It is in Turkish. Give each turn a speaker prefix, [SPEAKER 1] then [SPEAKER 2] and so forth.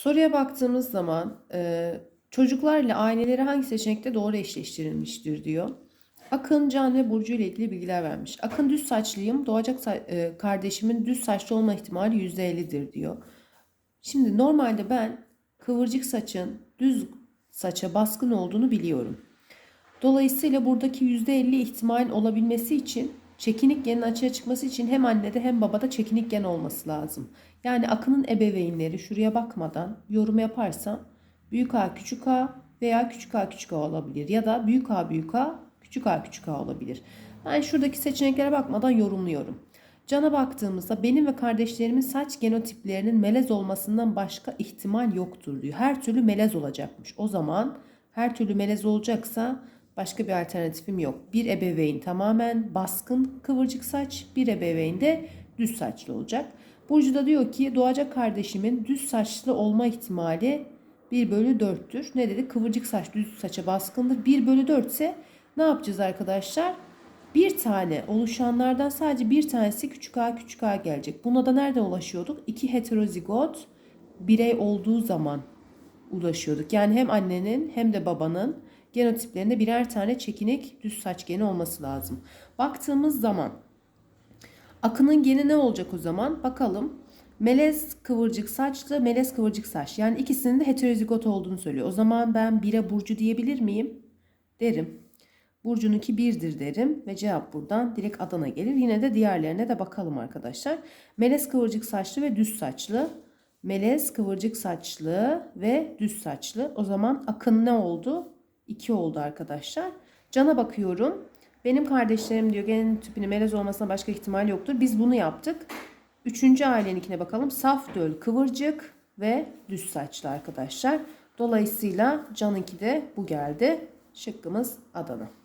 [SPEAKER 1] Soruya baktığımız zaman e, çocuklar ile aileleri hangi seçenekte doğru eşleştirilmiştir diyor. Akın, Can ve Burcu ile ilgili bilgiler vermiş. Akın düz saçlıyım. Doğacak sa- e, kardeşimin düz saçlı olma ihtimali %50'dir diyor. Şimdi normalde ben kıvırcık saçın düz saça baskın olduğunu biliyorum. Dolayısıyla buradaki %50 ihtimal olabilmesi için çekinik genin açığa çıkması için hem annede hem babada çekinik gen olması lazım. Yani Akın'ın ebeveynleri şuraya bakmadan yorum yaparsam büyük A küçük A veya küçük A küçük A olabilir ya da büyük A büyük A küçük A küçük A olabilir. Ben şuradaki seçeneklere bakmadan yorumluyorum. Cana baktığımızda benim ve kardeşlerimin saç genotiplerinin melez olmasından başka ihtimal yoktur diyor. Her türlü melez olacakmış. O zaman her türlü melez olacaksa başka bir alternatifim yok. Bir ebeveyn tamamen baskın kıvırcık saç, bir ebeveyn de düz saçlı olacak. Burcu da diyor ki doğacak kardeşimin düz saçlı olma ihtimali 1 bölü 4'tür. Ne dedi? Kıvırcık saç düz saça baskındır. 1 bölü 4 ise ne yapacağız arkadaşlar? Bir tane oluşanlardan sadece bir tanesi küçük a küçük a gelecek. Buna da nereden ulaşıyorduk? İki heterozigot birey olduğu zaman ulaşıyorduk. Yani hem annenin hem de babanın genotiplerinde birer tane çekinik düz saç geni olması lazım. Baktığımız zaman Akının geni ne olacak o zaman? Bakalım. Melez kıvırcık saçlı, melez kıvırcık saç. Yani ikisinin de heterozigot olduğunu söylüyor. O zaman ben 1'e Burcu diyebilir miyim? Derim. Burcu'nunki 1'dir derim ve cevap buradan direkt Adana gelir. Yine de diğerlerine de bakalım arkadaşlar. Melez kıvırcık saçlı ve düz saçlı. Melez kıvırcık saçlı ve düz saçlı. O zaman akın ne oldu? 2 oldu arkadaşlar. Cana bakıyorum. Benim kardeşlerim diyor genin tipini melez olmasına başka ihtimal yoktur. Biz bunu yaptık. Üçüncü aileninkine bakalım. Saf döl, kıvırcık ve düz saçlı arkadaşlar. Dolayısıyla Can'ınki de bu geldi. Şıkkımız Adana.